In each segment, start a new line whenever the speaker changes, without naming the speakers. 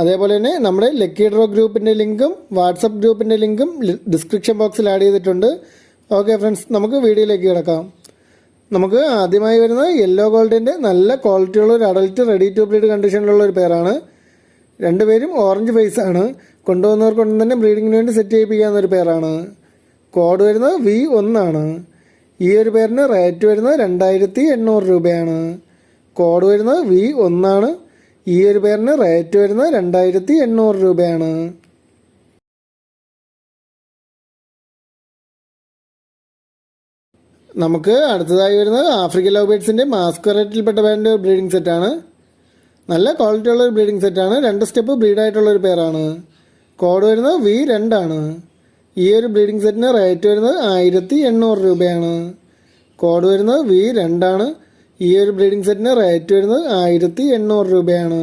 അതേപോലെ തന്നെ നമ്മുടെ ലക്കി ഡ്രോ ഗ്രൂപ്പിന്റെ ലിങ്കും വാട്സപ്പ് ഗ്രൂപ്പിന്റെ ലിങ്കും ഡിസ്ക്രിപ്ഷൻ ബോക്സിൽ ആഡ് ചെയ്തിട്ടുണ്ട്. ഓക്കെ ഫ്രണ്ട്സ് നമുക്ക് വീഡിയോയിലേക്ക് കിടക്കാം. നമുക്ക് ആദ്യമായി വരുന്നത് യെല്ലോ ഗോൾഡിന്റെ നല്ല ക്വാളിറ്റിയുള്ള ഒരു അഡൽറ്റ് റെഡി ടു ബ്രീഡ് കണ്ടീഷനിലുള്ള ഒരു പേരാണ് രണ്ടുപേരും ഓറഞ്ച് ഫേസ് ആണ്. കൊണ്ടുവന്നവർ കൊണ്ട് തന്നെ ബ്രീഡിങ്ങിന് വേണ്ടി സെറ്റ് ചെയ്യിപ്പിക്കാവുന്ന ഒരു പേരാണ് കോഡ് വരുന്നത് വി ഒന്നാണ് ഈ ഒരു പേരിന് റേറ്റ് വരുന്നത് രണ്ടായിരത്തി എണ്ണൂറ് രൂപയാണ്. കോഡ് വരുന്നത് വി ഒന്നാണ് ഈ ഒരു പേരിന് റേറ്റ് വരുന്നത് രണ്ടായിരത്തി എണ്ണൂറ് രൂപയാണ്. നമുക്ക് അടുത്തതായി വരുന്നത് ആഫ്രിക്കൻ ലവ് ബേഡ്സിന്റെ മാസ്കറേറ്റിൽപ്പെട്ട പേരിന്റെ ബ്രീഡിംഗ് സെറ്റാണ് നല്ല ക്വാളിറ്റി ഉള്ള ഒരു ബ്രീഡിംഗ് സെറ്റാണ് രണ്ട് സ്റ്റെപ്പ് ബ്രീഡായിട്ടുള്ള ഒരു പേരാണ്. കോഡ് വരുന്നത് വി രണ്ടാണ്. ഈ ഒരു ബ്രീഡിംഗ് സെറ്റിന് റേറ്റ് വരുന്നത് ആയിരത്തി എണ്ണൂറ് രൂപയാണ്. കോഡ് വരുന്നത് വി രണ്ടാണ്. ഈ ഒരു ബ്രീഡിംഗ് സെറ്റിന് റേറ്റ് വരുന്നത് ആയിരത്തി എണ്ണൂറ് രൂപയാണ്.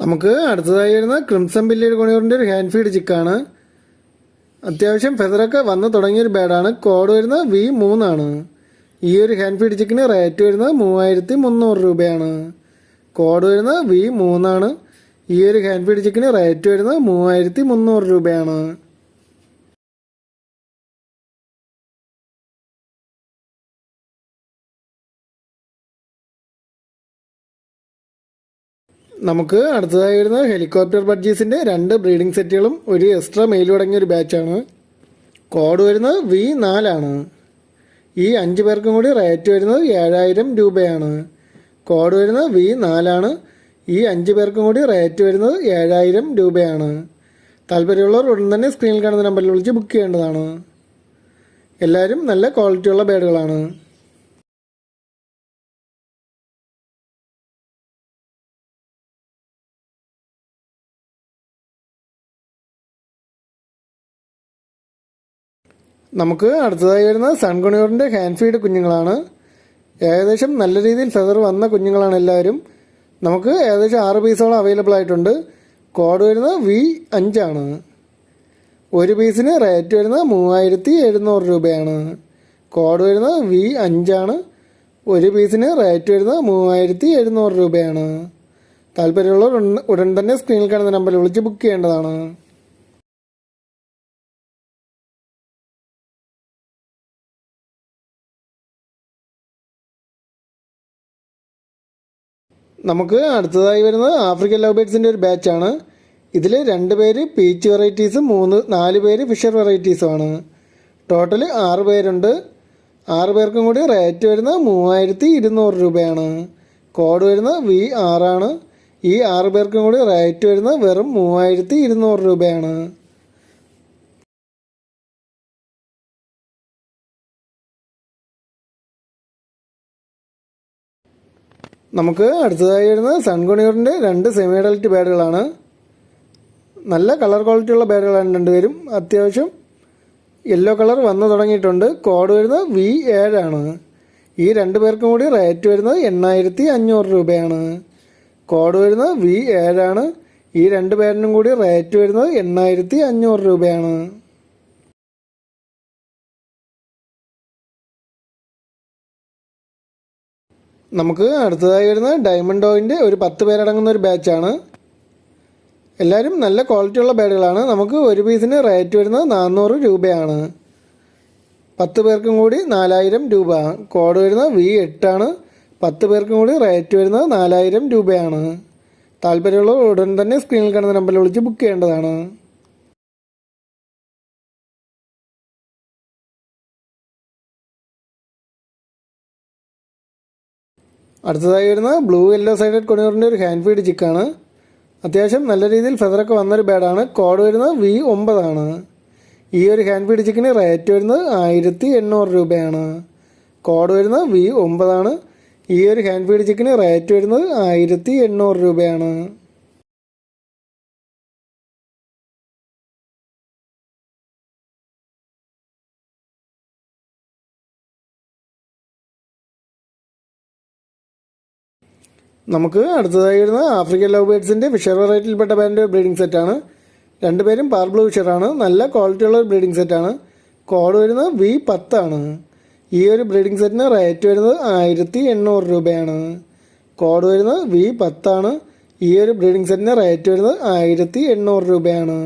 നമുക്ക് അടുത്തതായി വരുന്ന ക്രിംസൺ ബില്ലിയുടെ കൊണിയൂറിന്റെ ഒരു ഹാൻഡ് ഫീഡ് ചിക്കാണ് അത്യാവശ്യം ഫെദറൊക്കെ വന്ന് തുടങ്ങിയൊരു ബാഡാണ് കോഡ് വരുന്നത് വി മൂന്നാണ് ഈ ഒരു ഹാൻഡ് ഫീഡ് ചിക്കിന് റേറ്റ് വരുന്നത് മൂവായിരത്തി മുന്നൂറ് രൂപയാണ്. കോഡ് വരുന്നത് വി മൂന്നാണ് ഈ ഒരു ഹാൻഡ് ഫീഡ് ചിക്കന് റേറ്റ് വരുന്നത് മൂവായിരത്തി മുന്നൂറ് രൂപയാണ്. നമുക്ക് അടുത്തതായി വരുന്നത് ഹെലികോപ്റ്റർ ബഡ്ജീസിന്റെ രണ്ട് ബ്രീഡിംഗ് സെറ്റുകളും ഒരു എക്സ്ട്രാ മെയിൽ അടങ്ങിയ ഒരു ബാച്ചാണ് കോഡ് വരുന്നത് വി നാലാണ് ഈ അഞ്ച് പേർക്കും കൂടി റേറ്റ് വരുന്നത് ഏഴായിരം രൂപയാണ്. കോഡ് വരുന്നത് വി നാലാണ് ഈ അഞ്ച് പേർക്കും കൂടി റേറ്റ് വരുന്നത് ഏഴായിരം രൂപയാണ്. താല്പര്യമുള്ളവർ ഉടൻ തന്നെ സ്ക്രീനിൽ കാണുന്ന നമ്പറിൽ വിളിച്ച് ബുക്ക് ചെയ്യേണ്ടതാണ്. എല്ലാവരും നല്ല ക്വാളിറ്റിയുള്ള ബേഡുകളാണ് നമുക്ക് അടുത്തതായി വരുന്ന സൺകുണിയൂറിന്റെ ഹാൻഡ് ഫീഡ് കുഞ്ഞുങ്ങളാണ്. ഏകദേശം നല്ല രീതിയിൽ ഫെദർ വന്ന കുഞ്ഞുങ്ങളാണ് എല്ലാവരും. നമുക്ക് ഏകദേശം ആറ് പീസോളം അവൈലബിൾ ആയിട്ടുണ്ട്. കോഡ് വരുന്നത് വി അഞ്ചാണ് ഒരു പീസിന് റേറ്റ് വരുന്നത് മൂവായിരത്തി എഴുന്നൂറ് രൂപയാണ്. കോഡ് വരുന്നത് വി അഞ്ചാണ് ഒരു പീസിന് റേറ്റ് വരുന്നത് മൂവായിരത്തി എഴുന്നൂറ് രൂപയാണ്. താല്പര്യമുള്ളവർ ഉടൻ- തന്നെ സ്ക്രീനിൽ കാണുന്ന നമ്പറിൽ വിളിച്ച് ബുക്ക് ചെയ്യേണ്ടതാണ്. നമുക്ക് അടുത്തതായി വരുന്നത് ആഫ്രിക്കൻ ലവ് ബേഡ്സിന്റെ ഒരു ബാച്ചാണ് ഇതിൽ രണ്ട് പേര് പീച്ച് വെറൈറ്റീസും മൂന്ന് നാല് പേര് ഫിഷർ വെറൈറ്റീസുമാണ് ടോട്ടൽ ആറ് പേരുണ്ട്. ആറ് പേർക്കും കൂടി റേറ്റ് വരുന്നത് മൂവായിരത്തി ഇരുന്നൂറ് രൂപയാണ്. കോഡ് വരുന്നത് വി ആറാണ് ഈ ആറ് പേർക്കും കൂടി റേറ്റ് വരുന്നത് വെറും മൂവായിരത്തി ഇരുന്നൂറ് രൂപയാണ്. നമുക്ക് അടുത്തതായി വരുന്നത് രണ്ട് സെമി അഡൽറ്റ് ബാഡുകളാണ് നല്ല കളർ ക്വാളിറ്റി ഉള്ള ബാഡുകളാണ് രണ്ടുപേരും. അത്യാവശ്യം യെല്ലോ കളർ വന്നു തുടങ്ങിയിട്ടുണ്ട്. കോഡ് വരുന്നത് വി ഏഴാണ് ഈ രണ്ട് പേർക്കും കൂടി റേറ്റ് വരുന്നത് എണ്ണായിരത്തി അഞ്ഞൂറ് രൂപയാണ്. കോഡ് വരുന്നത് വി ഏഴാണ് ഈ രണ്ട് പേരിനും കൂടി റേറ്റ് വരുന്നത് എണ്ണായിരത്തി അഞ്ഞൂറ് രൂപയാണ്. നമുക്ക് അടുത്തതായി വരുന്ന ഡയമണ്ട് ഡോയിന്റെ ഒരു പത്ത് പേരടങ്ങുന്ന ഒരു ബാച്ചാണ് എല്ലാവരും നല്ല ക്വാളിറ്റി ഉള്ള ബാഡുകളാണ് നമുക്ക് ഒരു പീസിന് റേറ്റ് വരുന്നത് നാനൂറ് രൂപയാണ്. പത്ത് പേർക്കും കൂടി നാലായിരം രൂപ. കോഡ് വരുന്നത് വി എട്ടാണ് പത്ത് പേർക്കും കൂടി റേറ്റ് വരുന്നത് നാലായിരം രൂപയാണ്. താല്പര്യമുള്ളവർ ഉടൻ തന്നെ സ്ക്രീനിൽ കാണുന്ന നമ്പറിൽ വിളിച്ച് ബുക്ക് ചെയ്യേണ്ടതാണ്. അടുത്തതായി വരുന്നത് ബ്ലൂ യെല്ലോ സൈഡഡ് കൊണിയൂറിന്റെ ഒരു ഹാൻഡ് ഫീഡ് ചിക്കാണ് അത്യാവശ്യം നല്ല രീതിയിൽ ഫെദറൊക്കെ വന്നൊരു ബാഡാണ് കോഡ് വരുന്നത് വി ഒമ്പതാണ് ഈ ഒരു ഹാൻഡ് ഫീഡ് ചിക്കിന് റേറ്റ് വരുന്നത് ആയിരത്തി എണ്ണൂറ് രൂപയാണ്. കോഡ് വരുന്നത് വി ഒമ്പതാണ് ഈ ഒരു ഹാൻഡ് ഫീഡ് ചിക്കിന് റേറ്റ് വരുന്നത് ആയിരത്തി എണ്ണൂറ് രൂപയാണ്. നമുക്ക് അടുത്തതായി വരുന്ന ആഫ്രിക്കൻ ലവ് ബേഡ്സിന്റെ ഫിഷർ വെറൈറ്റിയിൽപ്പെട്ട ബാൻഡ് ബ്രീഡിംഗ് സെറ്റാണ് രണ്ടുപേരും പാർബ്ലൂ ഫിഷറാണ് നല്ല ക്വാളിറ്റിയുള്ള ബ്രീഡിംഗ് സെറ്റാണ് കോഡ് വരുന്നത് വി പത്താണ് ഈ ഒരു ബ്രീഡിംഗ് സെറ്റിന് റേറ്റ് വരുന്നത് ആയിരത്തി എണ്ണൂറ് രൂപയാണ്. കോഡ് വരുന്നത് വി പത്താണ് ഈ ഒരു ബ്രീഡിംഗ് സെറ്റിന് റേറ്റ് വരുന്നത് ആയിരത്തി എണ്ണൂറ് രൂപയാണ്.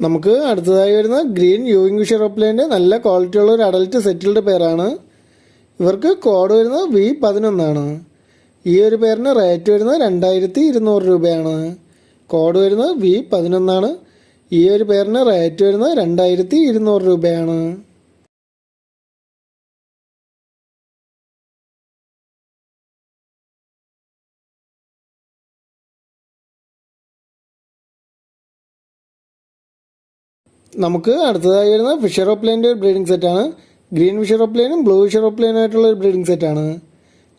നമുക്ക് അടുത്തതായി വരുന്ന ഗ്രീൻ യൂയിങ് ഫിഷർ ഓപ്ലേന്റെ നല്ല ക്വാളിറ്റിയുള്ള ഒരു അഡൽറ്റ് സെറ്റിൽഡ് പേരാണ്. ഇവർക്ക് കോഡ് വരുന്നത് വി പതിനൊന്നാണ് ഈ ഒരു പേരിന് റേറ്റ് വരുന്നത് രണ്ടായിരത്തി ഇരുന്നൂറ് രൂപയാണ്. കോഡ് വരുന്നത് വി പതിനൊന്നാണ് ഈ ഒരു പേരിന് റേറ്റ് വരുന്നത് രണ്ടായിരത്തി ഇരുന്നൂറ് രൂപയാണ്. നമുക്ക് അടുത്തതായി വരുന്ന ഫിഷർ ഓപ്ലൈന്റെ ഒരു ബ്രീഡിംഗ് സെറ്റാണ് ഗ്രീൻ ഫിഷർ ഓപ്ലൈനും ബ്ലൂ ഫിഷർ ഓപ്ലൈനും ആയിട്ടുള്ള ഒരു ബ്രീഡിംഗ് സെറ്റാണ്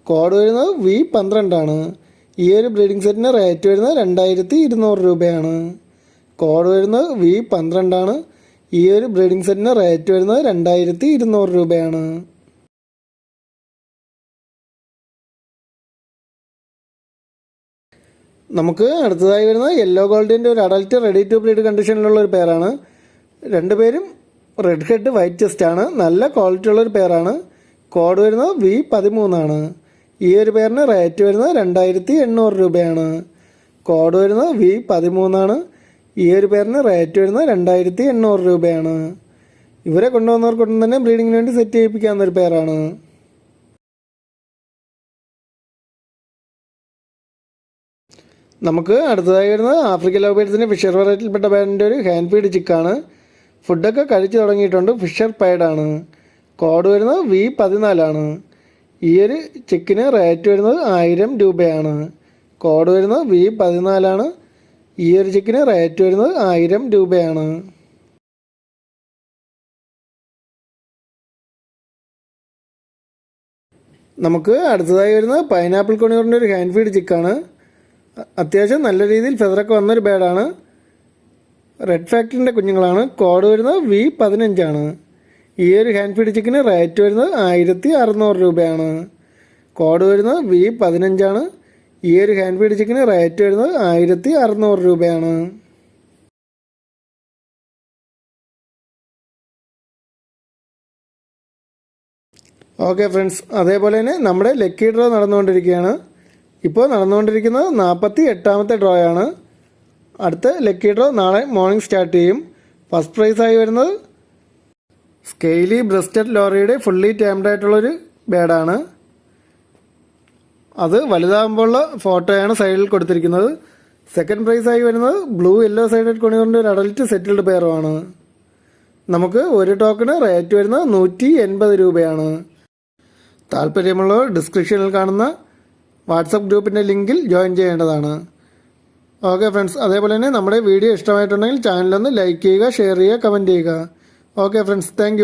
കോഡ് വരുന്നത് വി പന്ത്രണ്ടാണ് ഈ ഒരു ബ്രീഡിംഗ് സെറ്റിന് റേറ്റ് വരുന്നത് രണ്ടായിരത്തി ഇരുന്നൂറ് രൂപയാണ്. കോഡ് വരുന്നത് വി പന്ത്രണ്ടാണ് ഈ ഒരു ബ്രീഡിംഗ് സെറ്റിന് റേറ്റ് വരുന്നത് രണ്ടായിരത്തി ഇരുന്നൂറ് രൂപയാണ്. നമുക്ക് അടുത്തതായി വരുന്ന യെല്ലോ ഗോൾഡിന്റെ ഒരു അഡൽറ്റ് റെഡി ടു ബ്രീഡ് കണ്ടീഷനിലുള്ള ഒരു പേരാണ് രണ്ടുപേരും റെഡ് ഹെഡ് വൈറ്റ് ചെസ്റ്റ് ആണ്. നല്ല ക്വാളിറ്റി ഉള്ളൊരു പേരാണ് കോഡ് വരുന്നത് വി പതിമൂന്നാണ് ഈ ഒരു പേരിന് റേറ്റ് വരുന്നത് രണ്ടായിരത്തി എണ്ണൂറ് രൂപയാണ്. കോഡ് വരുന്നത് വി പതിമൂന്നാണ് ഈ ഒരു പേരിന് റേറ്റ് വരുന്നത് രണ്ടായിരത്തി എണ്ണൂറ് രൂപയാണ്. ഇവരെ കൊണ്ടുവന്നവർക്കൊന്നും തന്നെ ബ്രീഡിങ്ങിന് വേണ്ടി സെറ്റ് ചെയ്യിപ്പിക്കാവുന്ന ഒരു പേരാണ് നമുക്ക് അടുത്തതായി വരുന്നത് ആഫ്രിക്കൻ ലവ് ഫിഷർ വെറൈറ്റിയിൽപ്പെട്ട പേരിന്റെ ഒരു ഹാൻഡ് ഫീഡ് ചിക്കാണ് ഫുഡൊക്കെ കഴിച്ചു തുടങ്ങിയിട്ടുണ്ട്. ഫിഷർ പൈഡാണ് കോഡ് വരുന്നത് വി പതിനാലാണ്. ഈ ഒരു ചിക്കന് റേറ്റ് വരുന്നത് ആയിരം രൂപയാണ്. കോഡ് വരുന്നത് വി പതിനാലാണ്. ഈ ഒരു ചിക്കന് റേറ്റ് വരുന്നത് ആയിരം രൂപയാണ്. നമുക്ക് അടുത്തതായി വരുന്നത് പൈനാപ്പിൾ കൊണിയൂറിന്റെ ഒരു ഹാൻഡ് ഫീഡ് ചിക്കാണ്. അത്യാവശ്യം നല്ല രീതിയിൽ ഫെദറൊക്കെ വന്നൊരു ബേഡാണ് റെഡ് ഫാക്ടറിന്റെ കുഞ്ഞുങ്ങളാണ്. കോഡ് വരുന്നത് വി പതിനഞ്ചാണ് ഈ ഒരു ഹാൻഡ് ഫീഡ് ചിക്കന് റേറ്റ് വരുന്നത് ആയിരത്തി അറുന്നൂറ് രൂപയാണ്. കോഡ് വരുന്നത് വി പതിനഞ്ചാണ് ഈ ഒരു ഹാൻഡ് ഫീഡ് ചിക്കന് റേറ്റ് വരുന്നത് ആയിരത്തി അറുന്നൂറ് രൂപയാണ്. ഓക്കെ ഫ്രണ്ട്സ് അതേപോലെ തന്നെ നമ്മുടെ ലക്കി ഡ്രോ നടന്നുകൊണ്ടിരിക്കുകയാണ്. ഇപ്പോൾ നടന്നുകൊണ്ടിരിക്കുന്നത് നാൽപ്പത്തി എട്ടാമത്തെ ഡ്രോയാണ് അടുത്ത ലക്കി ഡ്രോ നാളെ മോർണിംഗ് സ്റ്റാർട്ട് ചെയ്യും. ഫസ്റ്റ് പ്രൈസ് ആയി വരുന്നത് സ്കെയിലി ബ്രസ്റ്റഡ് ലോറിയുടെ ഫുള്ളി ടൈംഡ് ആയിട്ടുള്ളൊരു ബേഡാണ് അത് വലുതാകുമ്പോഴുള്ള ഫോട്ടോയാണ് സൈഡിൽ കൊടുത്തിരിക്കുന്നത്. സെക്കൻഡ് പ്രൈസ് ആയി വരുന്നത് ബ്ലൂ യെല്ലോ സൈഡഡ് കൊണ്ടുകൊണ്ട് ഒരു അഡൽറ്റ് സെറ്റിൽഡ് പെയറുമാണ് നമുക്ക് ഒരു ടോക്കണ് റേറ്റ് വരുന്നത് നൂറ്റി എൺപത് രൂപയാണ്. താല്പര്യമുള്ളവർ ഡിസ്ക്രിപ്ഷനിൽ കാണുന്ന വാട്സപ്പ് ഗ്രൂപ്പിന്റെ ലിങ്കിൽ ജോയിൻ ചെയ്യേണ്ടതാണ്. ഓക്കെ ഫ്രണ്ട്സ് അതേപോലെ തന്നെ നമ്മുടെ വീഡിയോ ഇഷ്ടമായിട്ടുണ്ടെങ്കിൽ ചാനലൊന്ന് ലൈക്ക് ചെയ്യുക ഷെയർ ചെയ്യുക കമന്റ് ചെയ്യുക. Okay friends thank